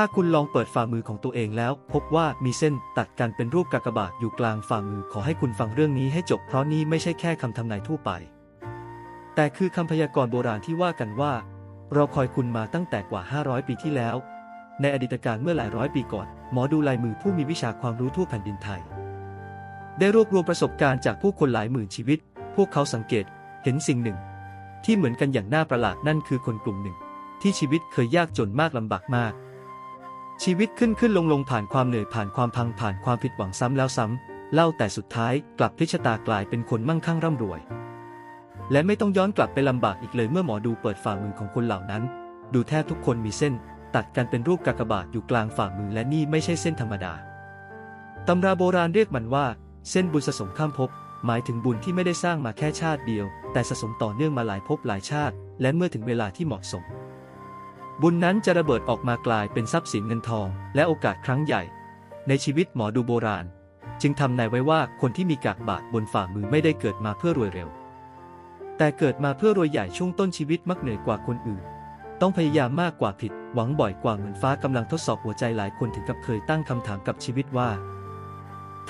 ถ้าคุณลองเปิดฝ่ามือของตัวเองแล้ว พบว่ามีเส้นตัดกันเป็นรูปกากบาทอยู่กลางฝ่ามือขอให้คุณฟังเรื่องนี้ให้จบเพราะนี่ไม่ใช่แค่คำทำนายทั่วไป แต่คือคำพยากรณ์โบราณที่ว่ากันว่า เราคอยคุณมาตั้งแต่กว่า 500 ปีที่แล้ว ในอดีตการเมื่อหลายร้อยปีก่อน หมอดูลายมือผู้มีวิชาความรู้ทั่วแผ่นดินไทย ได้รวบรวมประสบการณ์จากผู้คนหลายหมื่นชีวิต พวกเขาสังเกตเห็นสิ่งหนึ่ง ที่เหมือนกันอย่างน่าประหลาดนั่นคือคนกลุ่มหนึ่ง ที่ชีวิตเคยยากจนมากลำบากมาก ชีวิตขึ้นขึ้นลงลงผ่านความเหนื่อยผ่านความพังผ่านความผิดหวังซ้ำแล้วซ้ำเล่าแต่สุดท้ายกลับพลิชตากลายเป็นคนมั่งคั่งร่ำรวย และไม่ต้องย้อนกลับไปลำบากอีกเลยเมื่อหมอดูเปิดฝ่ามือของคนเหล่านั้น ดูแทบทุกคนมีเส้น ตัดกันเป็นรูปกากบาทอยู่กลางฝ่ามือและนี่ไม่ใช่เส้นธรรมดาตำราโบราณเรียกมันว่า เส้นบุญสะสมข้ามภพหมายถึงบุญที่ไม่ได้สร้างมาแค่ชาติเดียว แต่สะสมต่อเนื่องมาหลายภพหลายชาติ และเมื่อถึงเวลาที่เหมาะสม บุญนั้นจะระเบิดออกมากลายเป็นทรัพย์สินเงินทอง และโอกาสครั้งใหญ่ ในชีวิตหมอดูโบราณ จึงทำนายไว้ว่าคนที่มีกากบาทบนฝ่ามือไม่ได้เกิดมาเพื่อรวยเร็ว แต่เกิดมาเพื่อรวยใหญ่ช่วงต้นชีวิตมักเหนื่อยกว่าคนอื่น ต้องพยายามมากกว่าผิด หวังบ่อยกว่าเหมือนฟ้ากำลังทดสอบหัวใจหลายคนถึงกับเคยตั้งคำถามกับชีวิตว่า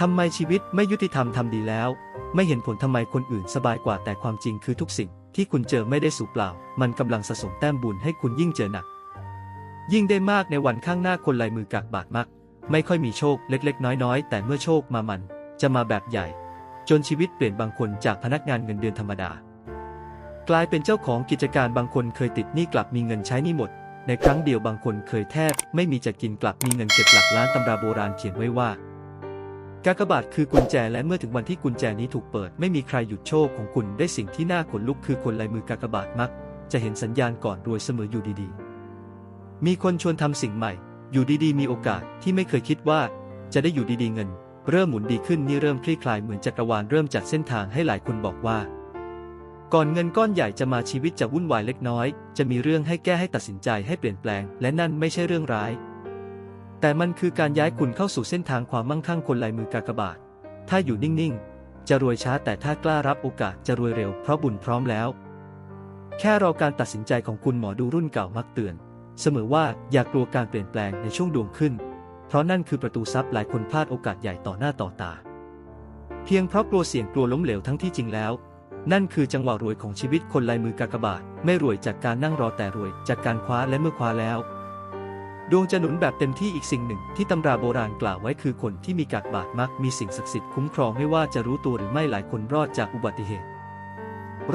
ทำไมชีวิตไม่ยุติธรรมทำดีแล้ว ไม่เห็นผลทำไมคนอื่นสบายกว่าแต่ความจริงคือทุกสิ่งที่คุณเจอไม่ได้สูญเปล่า มันกำลังสะสมแต้มบุญให้คุณยิ่งเจอหนัก ยิ่งได้มากในวันข้างหน้าคนลายมือกากบาทมัก ไม่ค่อยมีโชคเล็กๆ น้อยๆ แต่เมื่อโชคมามัน จะมาแบบใหญ่ จนชีวิตเปลี่ยนบางคนจากพนักงานเงินเดือนธรรมดา กลายเป็นเจ้าของกิจการบางคนเคยติดหนี้กลับมีเงินใช้หนี้หมด ในครั้งเดียวบางคนเคยแทบ ไม่มีจะกินกลับมีเงินเก็บหลักล้านตำราโบราณเขียนไว้ว่ากากบาทคือกุญแจและเมื่อถึงวันที่กุญแจนี้ถูกเปิด ไม่มีใครหยุดโชคของคุณได้สิ่งที่น่าขนลุกคือคนลายมือกากบาทมัก จะเห็นสัญญาณก่อนรวยเสมออยู่ดีๆ มีคนชวนทำสิ่งใหม่ อยู่ดีๆ มีโอกาสที่ไม่เคยคิดว่า จะได้อยู่ดีๆเงิน เริ่มหมุนดีขึ้นนี่เริ่มคลี่คลายเหมือนจักรวาลเริ่มจัดเส้นทางให้หลายคนบอกว่า ก่อนเงินก้อนใหญ่จะมาชีวิตจะวุ่นวายเล็กน้อย จะมีเรื่องให้แก้ให้ตัดสินใจให้เปลี่ยนแปลง และนั่นไม่ใช่เรื่องร้าย แต่มันคือการย้ายคุณเข้าสู่เส้นทางความมั่งคั่งคนลายมือกากบาท ถ้าอยู่นิ่งๆ จะรวยช้าแต่ถ้ากล้ารับโอกาสจะรวยเร็วเพราะบุญพร้อมแล้ว แค่รอการตัดสินใจของคุณหมอดูรุ่นเก่ามักเตือน เสมอว่าอย่ากลัวการเปลี่ยนแปลงในช่วงดวงขึ้น เพราะนั่นคือประตูทรัพย์หลายคนพลาดโอกาสใหญ่ต่อหน้าต่อตา เพียงเพราะกลัวเสี่ยงกลัวล้มเหลวทั้งที่จริงแล้ว นั่นคือจังหวะรวยของชีวิตคนลายมือกากบาทไม่รวยจากการนั่งรอแต่รวยจากการคว้าและเมื่อคว้าแล้ว ดวงจะหนุนแบบเต็มที่อีกสิ่งหนึ่งที่ตำราโบราณกล่าวไว้คือคนที่มีกากบาทมักมีสิ่งศักดิ์สิทธิ์คุ้มครองไม่ว่าจะรู้ตัวหรือไม่หลายคนรอดจากอุบัติเหตุ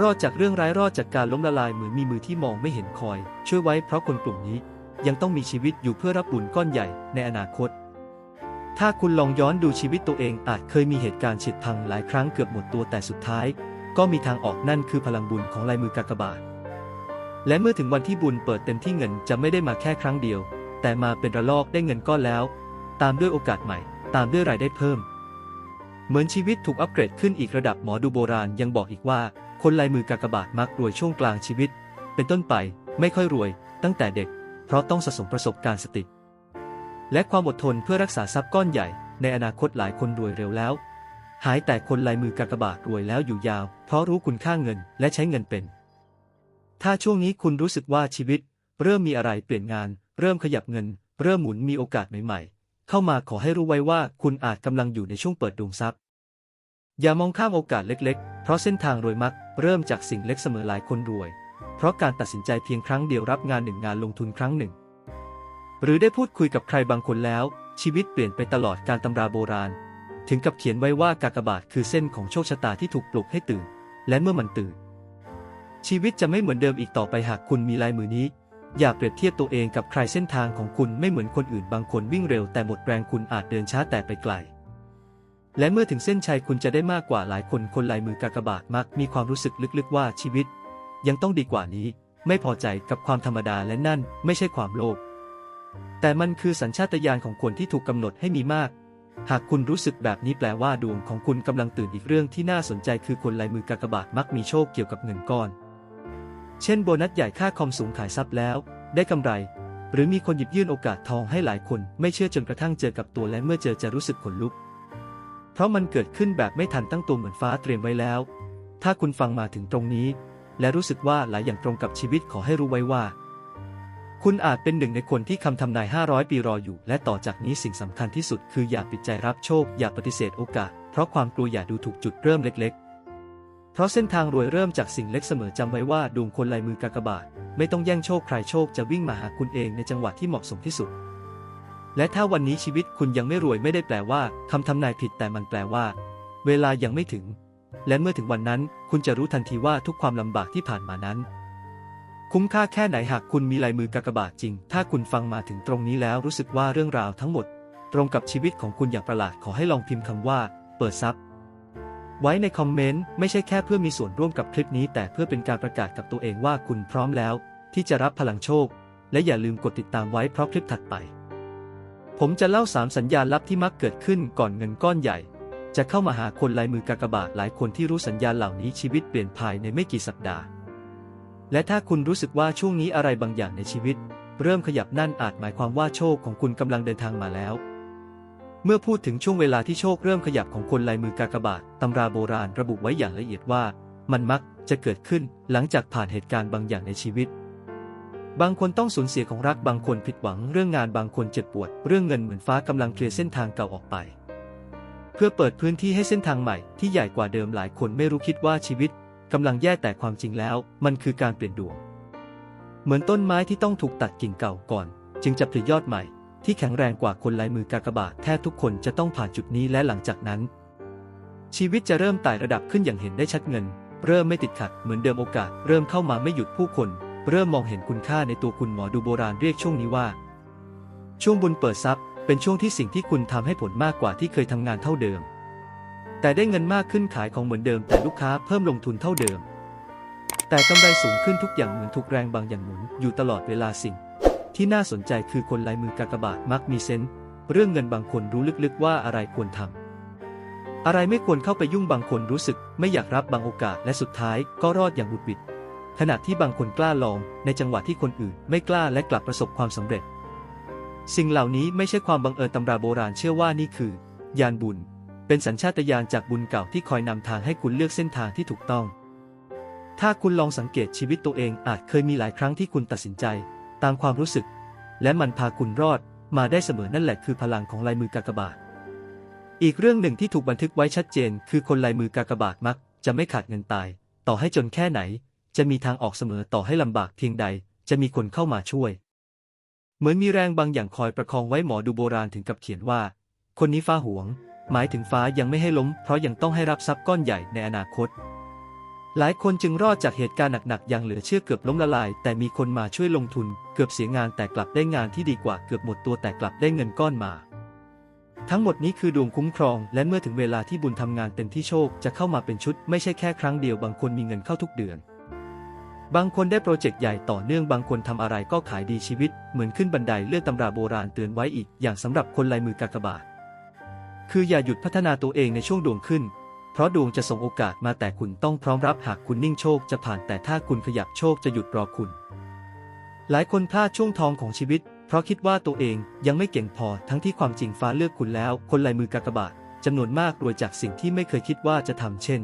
รอดจากเรื่องร้ายรอดจากการล้มละลายเหมือนมีมือที่มองไม่เห็นคอย ช่วยไว้เพราะคนกลุ่มนี้ ยังต้องมีชีวิตอยู่เพื่อรับบุญก้อนใหญ่ในอนาคต ถ้าคุณลองย้อนดูชีวิตตัวเองอาจเคยมีเหตุการณ์ฉิดพังหลายครั้งเกือบหมดตัวแต่สุดท้าย ก็มีทางออกนั่นคือพลังบุญของลายมือกากบาท และเมื่อถึงวันที่บุญเปิดเต็มที่เงินจะไม่ได้มาแค่ครั้งเดียว แต่มาเป็นระลอกได้เงินก้อนแล้ว ตามด้วยโอกาสใหม่ ตามด้วยรายได้เพิ่ม เหมือนชีวิตถูกอัปเกรดขึ้นอีกระดับหมอดูโบราณยังบอกอีกว่า คนลายมือกากบาทมักรวยช่วงกลางชีวิต เป็นต้นไปไม่ค่อยรวย ตั้งแต่เด็ก เพราะต้องสะสมประสบการณ์สติ และความอดทนเพื่อรักษาทรัพย์ก้อนใหญ่ ในอนาคตหลายคนรวยเร็วแล้ว หายแต่คนลายมือกากบาทรวยแล้วอยู่ยาว เพราะรู้คุณค่าเงินและใช้เงินเป็น ถ้าช่วงนี้คุณรู้สึกว่าชีวิต เริ่มมีอะไรเปลี่ยนงาน เริ่มขยับเงิน เริ่มหมุนมีโอกาสใหม่ๆ เข้ามาขอให้รู้ไว้ว่าคุณอาจกำลังอยู่ในช่วงเปิดดวงทรัพย์ อย่ามองข้ามโอกาสเล็กๆ เพราะเส้นทางรวยมักเริ่มจากสิ่งเล็กเสมอหลายคนรวย เพราะการตัดสินใจเพียงครั้งเดียวรับงานหนึ่งงานลงทุนครั้งหนึ่ง หรือได้พูดคุยกับใครบางคนแล้ว ชีวิตเปลี่ยนไปตลอดการตำราโบราณ ถึงกับเขียนไว้ว่ากากบาทคือเส้นของโชคชะตาที่ถูกปลุกให้ตื่น และเมื่อมันตื่น ชีวิตจะไม่เหมือนเดิมอีกต่อไปหากคุณมีลายมือนี้ อย่าเปรียบเทียบตัวเองกับใครเส้นทางของคุณไม่เหมือนคนอื่นบางคนวิ่งเร็วแต่หมดแรงคุณอาจเดินช้าแต่ไปไกล และเมื่อถึงเส้นชัยคุณจะได้มากกว่าหลายคนคนลายมือกากบาทมักมีความรู้สึกลึกๆว่าชีวิต ยังต้องดีกว่านี้ ไม่พอใจกับความธรรมดาและนั่นไม่ใช่ความโลภแต่มันคือสัญชาตญาณของคนที่ถูกกำหนดให้มีมาก หากคุณรู้สึกแบบนี้แปลว่าดวงของคุณกำลังตื่นอีกเรื่องที่น่าสนใจคือคนลายมือกากบาทมักมีโชคเกี่ยวกับเงินก้อน เช่นโบนัสใหญ่ค่าคอมสูงขายทรัพย์แล้ว ได้กำไร หรือมีคนหยิบยื่นโอกาสทองให้หลายคนไม่เชื่อจนกระทั่งเจอกับตัวและเมื่อเจอจะรู้สึกขนลุก เพราะมันเกิดขึ้นแบบไม่ทันตั้งตัวเหมือนฟ้าเตรียมไว้แล้ว ถ้าคุณฟังมาถึงตรงนี้ และรู้สึกว่าหลายอย่างตรงกับชีวิตขอให้รู้ไว้ว่า คุณอาจเป็นหนึ่งในคนที่คำทำนาย 500 ปีรออยู่ และต่อจากนี้สิ่งสำคัญที่สุดคืออย่าปิดใจรับโชค อย่าปฏิเสธโอกาส เพราะความกลัวอย่าดูถูกจุดเริ่มเล็ก เพราะเส้นทางรวยเริ่มจากสิ่งเล็กเสมอจำไว้ว่าดวงคนลายมือกากบาท ไม่ต้องแย่งโชคใครโชคจะวิ่งมาหาคุณเองในจังหวะที่เหมาะสมที่สุด และถ้าวันนี้ชีวิตคุณยังไม่รวยไม่ได้แปลว่าคำทำนายผิดแต่มันแปลว่า เวลายังไม่ถึง และเมื่อถึงวันนั้น คุณจะรู้ทันทีว่าทุกความลำบากที่ผ่านมานั้น คุ้มค่าแค่ไหนหากคุณมีลายมือกากบาทจริง ถ้าคุณฟังมาถึงตรงนี้แล้วรู้สึกว่าเรื่องราวทั้งหมด ตรงกับชีวิตของคุณอย่างประหลาดขอให้ลองพิมพ์คำว่า เปิดซับ ไว้ในคอมเมนต์ไม่ใช่แค่เพื่อมีส่วนร่วมกับคลิปนี้ แต่เพื่อเป็นการประกาศกับตัวเองว่าคุณพร้อมแล้ว ที่จะรับพลังโชค และอย่าลืมกดติดตามไว้เพราะคลิปถัดไป ผมจะเล่าสามสัญญาณลับที่มักเกิดขึ้นก่อนเงินก้อนใหญ่ จะเข้ามาหาคนลายมือกากบาทหลายคนที่รู้สัญญาณเหล่านี้ชีวิตเปลี่ยนภายในไม่กี่สัปดาห์ และถ้าคุณรู้สึกว่าช่วงนี้อะไรบางอย่างในชีวิต เริ่มขยับนั่นอาจหมายความว่าโชคของคุณกำลังเดินทางมาแล้ว เมื่อพูดถึงช่วงเวลาที่โชคเริ่มขยับของคนลายมือกากบาทตำราโบราณระบุไว้อย่างละเอียดว่า มันมักจะเกิดขึ้นหลังจากผ่านเหตุการณ์บางอย่างในชีวิต บางคนต้องสูญเสียของรักบางคนผิดหวังเรื่องงานบางคนเจ็บปวด เรื่องเงินเหมือนฟ้ากำลังเคลียร์เส้นทางเก่าออกไป เพื่อเปิดพื้นที่ให้เส้นทางใหม่ที่ใหญ่กว่าเดิมหลายคนไม่รู้คิดว่าชีวิตกำลังแย่แต่ความจริงแล้ว มันคือการเปลี่ยนดวง เหมือนต้นไม้ที่ต้องถูกตัดกิ่งเก่าก่อน จึงจะผลิยอดใหม่ ที่แข็งแรงกว่าคนลายมือกากบาทแทบทุกคนจะต้องผ่านจุดนี้และหลังจากนั้น ชีวิตจะเริ่มไต่ระดับขึ้นอย่างเห็นได้ชัดเงิน เริ่มไม่ติดขัดเหมือนเดิมโอกาส เริ่มเข้ามาไม่หยุดผู้คน เริ่มมองเห็นคุณค่าในตัวคุณหมอดูโบราณเรียกช่วงนี้ว่า ช่วงบุญเปิดทรัพย์ เป็นช่วงที่สิ่งที่คุณทำให้ผลมากกว่าที่เคยทำงานเท่าเดิม แต่ได้เงินมากขึ้นขายของเหมือนเดิม แต่ลูกค้าเพิ่มลงทุนเท่าเดิม แต่กำไรสูงขึ้นทุกอย่างเหมือนถูกแรงบางอย่างหมุนอยู่ตลอดเวลาสิ่ง ที่น่าสนใจคือคนลายมือกากบาทมักมีเซนส์เรื่องเงินบางคนรู้ลึกๆว่าอะไรควรทำอะไรไม่ควรเข้าไปยุ่งบางคนรู้สึก ไม่อยากรับบางโอกาสและสุดท้ายก็รอดอย่างบุดบิด ขณะที่บางคนกล้าลองในจังหวะที่คนอื่น ไม่กล้าและกลับประสบความสำเร็จ สิ่งเหล่านี้ไม่ใช่ความบังเอิญตำราโบราณเชื่อว่านี่คือ ยานบุญ เป็นสัญชาตญาณจากบุญเก่าที่คอยนำทางให้คุณเลือกเส้นทางที่ถูกต้องถ้าคุณลองสังเกตชีวิตตัวเองอาจเคยมีหลายครั้งที่คุณตัดสินใจ ตามความรู้สึก และมันพาคุณรอดมาได้เสมอนั่นแหละคือพลังของลายมือกากบาท อีกเรื่องหนึ่งที่ถูกบันทึกไว้ชัดเจน คือคนลายมือกากบาทมัก จะไม่ขาดเงินตาย ต่อให้จนแค่ไหน จะมีทางออกเสมอต่อให้ลำบากเพียงใด จะมีคนเข้ามาช่วย เหมือนมีแรงบางอย่างคอยประคองไว้หมอดูโบราณถึงกับเขียนว่า คนนี้ฟ้าหวง หมายถึงฟ้ายังไม่ให้ล้ม เพราะยังต้องให้รับทรัพย์ก้อนใหญ่ในอนาคต หลายคนจึงรอดจากเหตุการณ์หนักๆ อย่างเหลือเชื่อเกือบล้มละลาย แต่มีคนมาช่วยลงทุน เกือบเสียงานแต่กลับได้งานที่ดีกว่าเกือบหมดตัวแต่กลับได้เงินก้อนมา ทั้งหมดนี้คือดวงคุ้มครอง และเมื่อถึงเวลาที่บุญทำงานเต็มที่โชคจะเข้ามาเป็นชุด ไม่ใช่แค่ครั้งเดียวบางคนมีเงินเข้าทุกเดือน บางคนได้โปรเจกต์ใหญ่ต่อเนื่องบางคนทำอะไรก็ขายดีชีวิต เหมือนขึ้นบันไดเลื่อนตำราโบราณเตือนไว้อีก อย่างสำหรับคนลายมือกากบาทคืออย่าหยุดพัฒนาตัวเองในช่วงดวงขึ้น เพราะดวงจะส่งโอกาสมาแต่คุณต้องพร้อมรับหากคุณนิ่งโชคจะผ่านแต่ถ้าคุณขยับโชคจะหยุดรอคุณ หลายคนพลาดช่วงทองของชีวิต เพราะคิดว่าตัวเองยังไม่เก่งพอทั้งที่ความจริงฟ้าเลือกคุณแล้ว คนลายมือกากบาทจำนวนมากรวยจากสิ่งที่ไม่เคยคิดว่าจะทำเช่น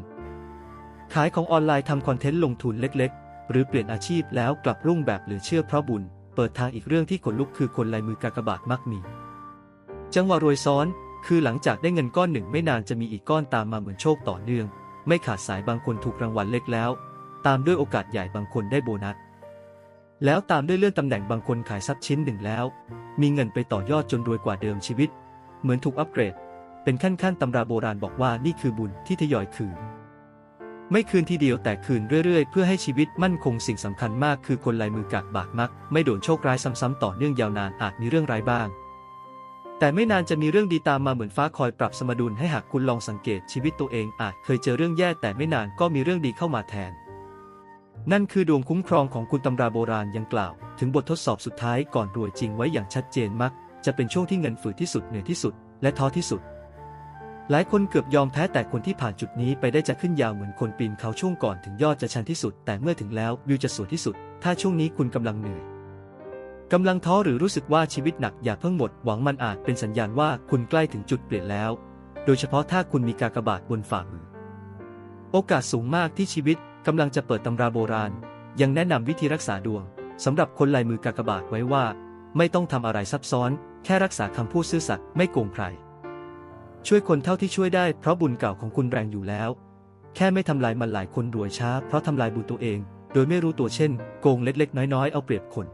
ขายของออนไลน์ทำคอนเทนต์ลงทุนเล็กๆ หรือเปลี่ยนอาชีพแล้วกลับรุ่งแบบเหลือเชื่อเพราะบุญ เปิดทางอีกเรื่องที่ขนลุกคือคนลายมือกากบาทมักมี จังหวะรวยซ้อน คือหลังจากได้เงินก้อนหนึ่งไม่นานจะมีอีกก้อนตามมาเหมือนโชคต่อเนื่อง ไม่ขาดสายบางคนถูกรางวัลเล็กแล้ว ตามด้วยโอกาสใหญ่บางคนได้โบนัส แล้วตามด้วยเลื่อนตำแหน่งบางคนขายทรัพย์ชิ้นหนึ่งแล้ว มีเงินไปต่อยอดจนรวยกว่าเดิมชีวิต เหมือนถูกอัปเกรด เป็นขั้นขั้นๆตำราโบราณบอกว่านี่คือบุญที่ทยอยคืน ไม่คืนทีเดียวแต่คืนเรื่อยๆ เพื่อให้ชีวิตมั่นคงสิ่งสำคัญมากคือคนลายมือกากบาทมัก ไม่โดนโชคร้ายซ้ำๆต่อเนื่องยาวนานอาจมีเรื่องร้ายบ้าง แต่ไม่นานจะมีเรื่องดีตามมาเหมือนฟ้าคอยปรับสมดุลให้หากคุณลองสังเกตชีวิตตัวเองอาจเคยเจอเรื่องแย่แต่ไม่นานก็มีเรื่องดีเข้ามาแทน นั่นคือดวงคุ้มครองของคุณตำราโบราณยังกล่าว ถึงบททดสอบสุดท้ายก่อนรวยจริงไว้อย่างชัดเจนมัก จะเป็นช่วงที่เงินฝืดที่สุดเหนื่อยที่สุด และท้อที่สุด หลายคนเกือบยอมแพ้แต่คนที่ผ่านจุดนี้ไปได้จะขึ้นยาวเหมือนคนปีนเขาช่วงก่อนถึงยอดจะชันที่สุด แต่เมื่อถึงแล้ววิวจะสวยที่สุด ถ้าช่วงนี้คุณกำลังเหนื่อย กำลังท้อหรือรู้สึกว่าชีวิตหนักอย่าเพิ่งหมดหวังมันอาจเป็นสัญญาณว่าคุณใกล้ถึงจุดเปลี่ยนแล้ว โดยเฉพาะถ้าคุณมีกากบาทบนฝ่ามือ โอกาสสูงมากที่ชีวิตกำลังจะเปิดตำราโบราณ ยังแนะนำวิธีรักษาดวงสำหรับคนลายมือกากบาทไว้ว่า ไม่ต้องทำอะไรซับซ้อน แค่รักษาคำพูดซื่อสัตย์ไม่โกงใคร ช่วยคนเท่าที่ช่วยได้เพราะบุญเก่าของคุณแรงอยู่แล้ว แค่ไม่ทำลายมันหลายคนรวยช้า เพราะทำลายบุญตัวเอง โดยไม่รู้ตัวเช่น โกงเล็กๆ น้อยๆ เอาเปรียบคน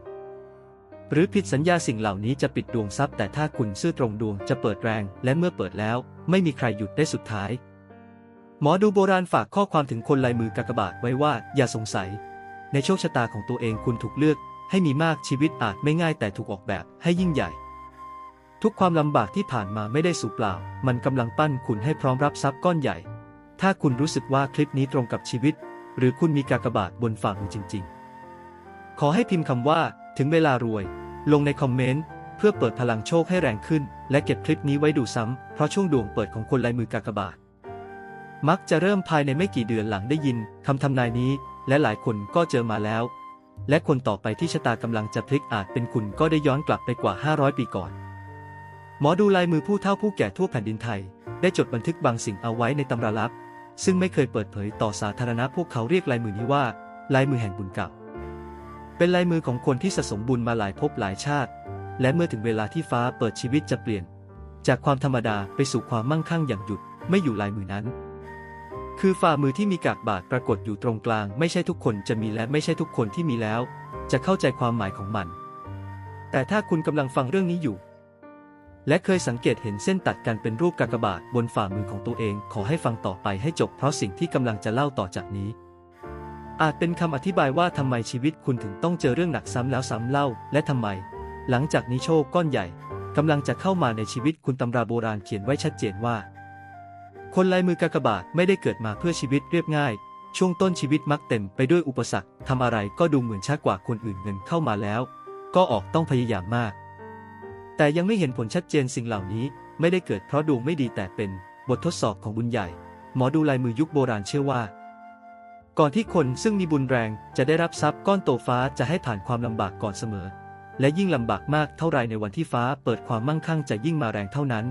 หรือผิดสัญญาสิ่งเหล่านี้จะปิดดวงทรัพย์แต่ถ้าคุณซื่อตรงดวงจะเปิดแรง และเมื่อเปิดแล้ว ไม่มีใครหยุดได้สุดท้าย หมอดูโบราณฝากข้อความถึงคนลายมือกากบาทไว้ว่า อย่าสงสัย ในโชคชะตาของตัวเองคุณถูกเลือก ให้มีมากชีวิตอาจไม่ง่ายแต่ถูกออกแบบให้ยิ่งใหญ่ ทุกความลำบากที่ผ่านมาไม่ได้สูญเปล่า มันกำลังปั้นคุณให้พร้อมรับทรัพย์ก้อนใหญ่ ถ้าคุณรู้สึกว่าคลิปนี้ตรงกับชีวิต หรือคุณมีกากบาทบนฝ่ามือจริง ๆ ขอให้พิมพ์คำว่า ถึงเวลารวย ลงในคอมเมนต์ เพื่อเปิดพลังโชคให้แรงขึ้น และเก็บคลิปนี้ไว้ดูซ้ำ เพราะช่วงดวงเปิดของคนลายมือกากบาท มักจะเริ่มภายในไม่กี่เดือนหลังได้ยินคำทำนายนี้ และหลายคนก็เจอมาแล้ว และคนต่อไปที่ชะตากำลังจะพลิกอาจเป็นคุณก็ได้ย้อนกลับไปกว่า 500 ปีก่อน หมอดูลายมือผู้เฒ่าผู้แก่ทั่วแผ่นดินไทย ได้จดบันทึกบางสิ่งเอาไว้ในตำราลับซึ่งไม่เคยเปิดเผยต่อสาธารณะพวกเขาเรียกลายมือนี้ว่า ลายมือแห่งบุญเก่า เป็นลายมือของคนที่สะสมบุญมาหลายภพหลายชาติ และเมื่อถึงเวลาที่ฟ้าเปิดชีวิตจะเปลี่ยน จากความธรรมดาไปสู่ความมั่งคั่งอย่างหยุดไม่อยู่ลายมือนั้น คือฝ่ามือที่มีกากบาทปรากฏอยู่ตรงกลาง ไม่ใช่ทุกคนจะมีและไม่ใช่ทุกคนที่มีแล้ว จะเข้าใจความหมายของมัน แต่ถ้าคุณกำลังฟังเรื่องนี้อยู่ และเคยสังเกตเห็นเส้นตัดกันเป็นรูปกากบาทบนฝ่ามือของตัวเอง ขอให้ฟังต่อไปให้จบเพราะสิ่งที่กำลังจะเล่าต่อจากนี้ อาจเป็นคำอธิบายว่าทำไมชีวิตคุณถึงต้องเจอเรื่องหนักซ้ำแล้วซ้ำเล่า และทำไม หลังจากนี้โชคก้อนใหญ่กำลังจะเข้ามาในชีวิตคุณตำราโบราณเขียนไว้ชัดเจนว่า คนลายมือกากบาทไม่ได้เกิดมาเพื่อชีวิตเรียบง่าย ช่วงต้นชีวิตมักเต็มไปด้วยอุปสรรคทำอะไรก็ดูเหมือนช้ากว่าคนอื่นเงินเข้ามาแล้ว ก็ออกต้องพยายามมาก แต่ยังไม่เห็นผลชัดเจนสิ่งเหล่านี้ ไม่ได้เกิดเพราะดวงไม่ดีแต่เป็น บททดสอบของบุญใหญ่ หมอดูลายมือยุคโบราณเชื่อว่า ก่อนที่คนซึ่งมีบุญแรงจะได้รับทรัพย์ก้อนโตฟ้าจะให้ผ่านความลำบากก่อนเสมอ และยิ่งลำบากมากเท่าไรในวันที่ฟ้าเปิดความมั่งคั่งจะยิ่งมาแรงเท่านั้น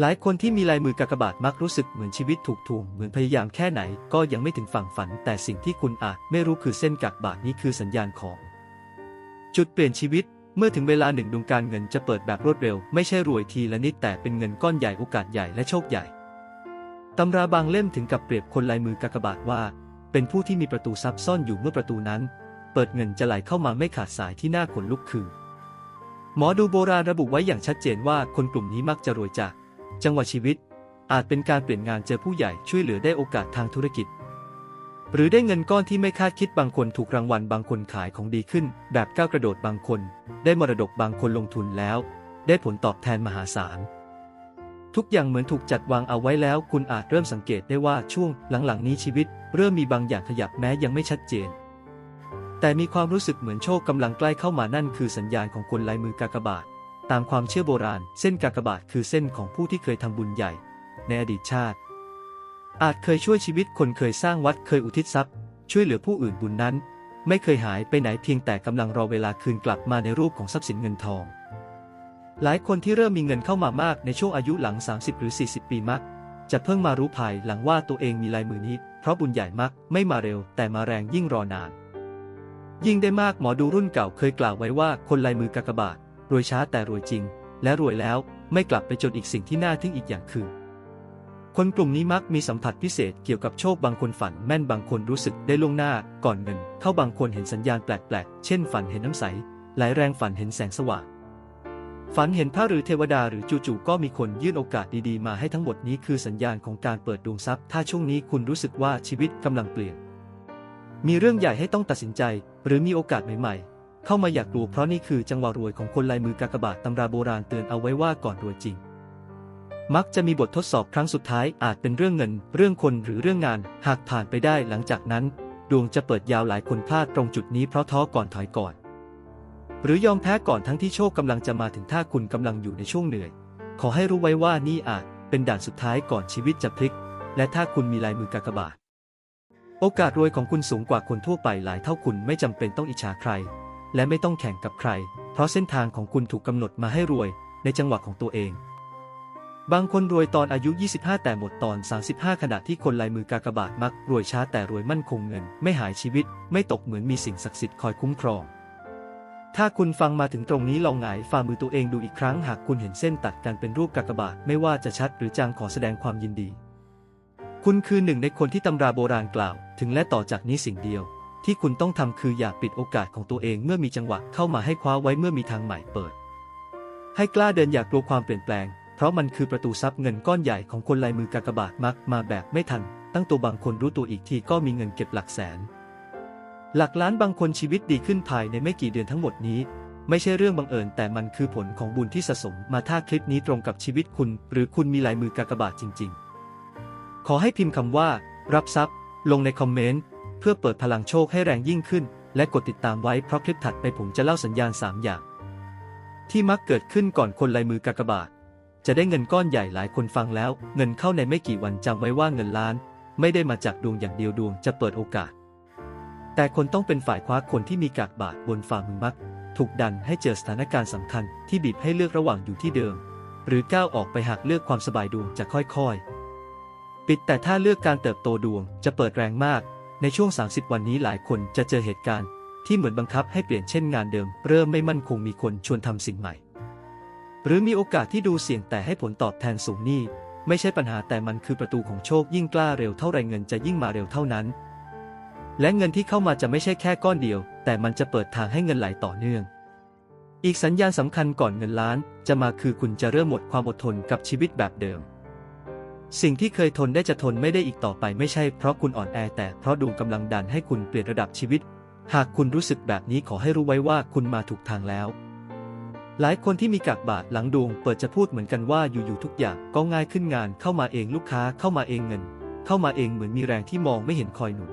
หลายคนที่มีลายมือกากบาทมักรู้สึกเหมือนชีวิตถูกทวงเหมือนพยายามแค่ไหนก็ยังไม่ถึงฝั่งฝัน แต่สิ่งที่คุณอาจไม่รู้คือเส้นกากบาทนี้คือสัญญาณของ จุดเปลี่ยนชีวิตเมื่อถึงเวลาหนึ่งดวงการเงินจะเปิดแบบรวดเร็ว ไม่ใช่รวยทีละนิดแต่เป็นเงินก้อนใหญ่โอกาสใหญ่และโชคใหญ่ตำราบางเล่มถึงกับเปรียบคนลายมือกากบาทว่า เป็นผู้ที่มีประตูซับซ่อนอยู่เมื่อประตูนั้น เปิดเงินจะไหลเข้ามาไม่ขาดสายที่น่าขนลุกคือ หมอดูโบราณระบุไว้อย่างชัดเจนว่าคนกลุ่มนี้มักจะรวยจาก จังหวะชีวิต อาจเป็นการเปลี่ยนงานเจอผู้ใหญ่ช่วยเหลือได้โอกาสทางธุรกิจ หรือได้เงินก้อนที่ไม่คาดคิดบางคนถูกรางวัลบางคนขายของดีขึ้น แบบก้าวกระโดดบางคน ได้มรดกบางคนลงทุนแล้ว ได้ผลตอบแทนมหาศาล ทุกอย่างเหมือนถูกจัดวางเอาไว้แล้ว คุณอาจเริ่มสังเกตได้ว่าช่วงหลังๆนี้ชีวิต เริ่มมีบางอย่างขยับแม้ยังไม่ชัดเจน แต่มีความรู้สึกเหมือนโชคกำลังใกล้เข้ามานั่นคือสัญญาณของคนลายมือกากบาท ตามความเชื่อโบราณ เส้นกากบาทคือเส้นของผู้ที่เคยทำบุญใหญ่ ในอดีตชาติ อาจเคยช่วยชีวิตคนเคยสร้างวัดเคยอุทิศทรัพย์ ช่วยเหลือผู้อื่นบุญนั้น ไม่เคยหายไปไหนเพียงแต่กำลังรอเวลาคืนกลับมาในรูปของทรัพย์สินเงินทอง หลายคนที่เริ่มมีเงินเข้ามามากในช่วงอายุหลัง 30 หรือ 40 ปีมัก จะเพิ่งมารู้ภายหลังว่าตัวเองมีลายมือนี้ เพราะบุญใหญ่มักไม่มาเร็วแต่มาแรงยิ่งรอนาน ยิ่งได้มากหมอดูรุ่นเก่าเคยกล่าวไว้ว่าคนลายมือกากบาทรวยช้าแต่รวยจริง และรวยแล้วไม่กลับไปจนอีกสิ่งที่น่าทึ่งอีกอย่างคือ คนกลุ่มนี้มักมีสัมผัสพิเศษเกี่ยวกับโชคบางคนฝันแม่นบางคนรู้สึกได้ล่วงหน้าก่อนเงิน เข้าบางคนเห็นสัญญาณแปลกๆ เช่นฝันเห็นน้ำใส หลายแรงฝันเห็นแสงสว่าง ฝันเห็นพระหรือเทวดาหรือจู่ๆก็มีคนยื่นโอกาสดีๆ มาให้ทั้งหมดนี้คือสัญญาณของการเปิดดวงทรัพย์ ถ้าช่วงนี้คุณรู้สึกว่าชีวิตกำลังเปลี่ยน มีเรื่องใหญ่ให้ต้องตัดสินใจ หรือมีโอกาสใหม่ๆ เข้ามาอยากรู้เพราะนี่คือจังหวะรวยของคนลายมือกากบาทตำราโบราณเตือนเอาไว้ว่าก่อนรวยจริง มักจะมีบททดสอบครั้งสุดท้ายอาจเป็นเรื่องเงิน เรื่องคนหรือเรื่องงาน หากผ่านไปได้หลังจากนั้น ดวงจะเปิดยาวหลายคนพลาดตรงจุดนี้เพราะท้อก่อนถอยก่อน หรือยอมแพ้ก่อนทั้งที่โชคกำลังจะมาถึงถ้าคุณกำลังอยู่ในช่วงเหนื่อย ขอให้รู้ไว้ว่านี่อาจเป็นด่านสุดท้ายก่อนชีวิตจะพลิก และถ้าคุณมีลายมือกากบาท โอกาสรวยของคุณสูงกว่าคนทั่วไปหลายเท่าคุณไม่จำเป็นต้องอิจฉาใคร และไม่ต้องแข่งกับใคร เพราะเส้นทางของคุณถูกกำหนดมาให้รวยในจังหวะของตัวเอง บางคนรวยตอนอายุ 25 แต่หมดตอน 35 ขณะที่คนลายมือกากบาทมักรวยช้าแต่รวยมั่นคงเงิน ไม่หายชีวิต ไม่ตกเหมือนมีสิ่งศักดิ์สิทธิ์คอยคุ้มครอง ถ้าคุณฟังมาถึงตรงนี้ลองหงายฝ่ามือตัวเองดูอีกครั้งหากคุณเห็นเส้นตัดกันเป็นรูปกากบาทไม่ว่าจะชัดหรือจางขอแสดงความยินดี คุณคือหนึ่งในคนที่ตำราโบราณกล่าว ถึงและต่อจากนี้สิ่งเดียว ที่คุณต้องทำคืออย่าปิดโอกาสของตัวเองเมื่อมีจังหวะเข้ามาให้คว้าไว้เมื่อมีทางใหม่เปิด ให้กล้าเดินอย่ากลัวความเปลี่ยนแปลง เพราะมันคือประตูทรัพย์เงินก้อนใหญ่ของคนลายมือกากบาทมักมาแบบไม่ทัน ตั้งตัวบางคนรู้ตัวอีกทีก็มีเงินเก็บหลักแสน หลักล้านบางคนชีวิตดีขึ้นภายในไม่กี่เดือนทั้งหมดนี้ ไม่ใช่เรื่องบังเอิญแต่มันคือผลของบุญที่สะสมมาถ้าคลิปนี้ตรงกับชีวิตคุณ หรือคุณมีลายมือกากบาทจริง ๆ ขอให้พิมพ์คำว่า รับทรัพย์ ลงในคอมเมนต์เพื่อเปิดพลังโชคให้แรงยิ่งขึ้น และกดติดตามไว้เพราะคลิปถัดไปผมจะเล่าสัญญาณ 3 อย่าง ที่มักเกิดขึ้นก่อนคนลายมือกากบาท จะได้เงินก้อนใหญ่หลายคนฟังแล้ว เงินเข้าในไม่กี่วันจำไว้ว่าเงินล้าน ไม่ได้มาจากดวงอย่างเดียวดวงจะเปิดโอกาส แต่คนต้องเป็นฝ่ายคว้าคนที่มีกากบาทบนฝ่ามือมัก ถูกดันให้เจอสถานการณ์สำคัญที่บีบให้เลือกระหว่างอยู่ที่เดิม หรือก้าวออกไปหากเลือกความสบายดวงจะค่อยๆ ปิดแต่ถ้าเลือกการเติบโตดวงจะเปิดแรงมาก ในช่วง 30 วันนี้หลายคนจะเจอเหตุการณ์ ที่เหมือนบังคับให้เปลี่ยนเช่นงานเดิม เริ่มไม่มั่นคงมีคนชวนทำสิ่งใหม่ หรือมีโอกาสที่ดูเสี่ยงแต่ให้ผลตอบแทนสูงนี่ไม่ใช่ปัญหาแต่มันคือประตูของโชคยิ่งกล้าเร็วเท่าไรเงินจะยิ่งมาเร็วเท่านั้น และเงินที่เข้ามาจะไม่ใช่แค่ก้อนเดียว แต่มันจะเปิดทางให้เงินไหลต่อเนื่อง อีกสัญญาณสำคัญก่อนเงินล้าน จะมาคือคุณจะเริ่มหมดความอดทนกับชีวิตแบบเดิม สิ่งที่เคยทนได้จะทนไม่ได้อีกต่อไปไม่ใช่เพราะคุณอ่อนแอแต่เพราะดวงกำลังดันให้คุณเปลี่ยนระดับชีวิต หากคุณรู้สึกแบบนี้ขอให้รู้ไว้ว่าคุณมาถูกทางแล้ว หลายคนที่มีกากบาทหลังดวงเปิดจะพูดเหมือนกันว่าอยู่ๆทุกอย่างก็ง่ายขึ้นงานเข้ามาเองลูกค้าเข้ามาเองเงิน เข้ามาเองเหมือนมีแรงที่มองไม่เห็นคอยหนุน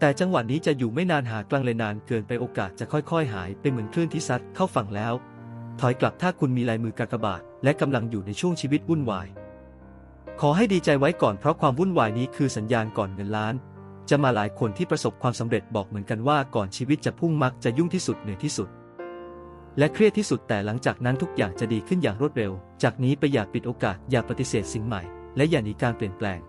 แต่จังหวะนี้จะอยู่ไม่นานหากลางเลยนานเกินไปโอกาสจะค่อยๆ หายไปเหมือนคลื่นที่ซัดเข้าฝั่งแล้ว ถอยกลับถ้าคุณมีลายมือกากบาท และกำลังอยู่ในช่วงชีวิตวุ่นวาย ขอให้ดีใจไว้ก่อนเพราะความวุ่นวายนี้คือสัญญาณก่อนเงินล้าน จะมาหลายคนที่ประสบความสำเร็จบอกเหมือนกันว่าก่อนชีวิตจะพุ่งมักจะยุ่งที่สุดเหนื่อยที่สุด และเครียดที่สุดแต่หลังจากนั้นทุกอย่างจะดีขึ้นอย่างรวดเร็ว จากนี้ไปอย่าปิดโอกาสอย่าปฏิเสธสิ่งใหม่ และอย่าหนีการเปลี่ยนแปลง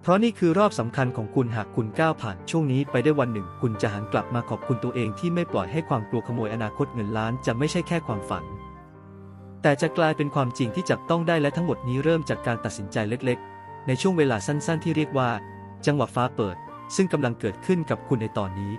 เพราะนี่คือรอบสำคัญของคุณหากคุณก้าวผ่านช่วงนี้ไปได้วันหนึ่ง คุณจะหันกลับมาขอบคุณตัวเองที่ไม่ปล่อยให้ความกลัวขโมยอนาคตเงินล้านจะไม่ใช่แค่ความฝัน แต่จะกลายเป็นความจริงที่จับต้องได้และทั้งหมดนี้เริ่มจากการตัดสินใจเล็กๆ ในช่วงเวลาสั้นๆ ที่เรียกว่า จังหวะฟ้าเปิด ซึ่งกำลังเกิดขึ้นกับคุณในตอนนี้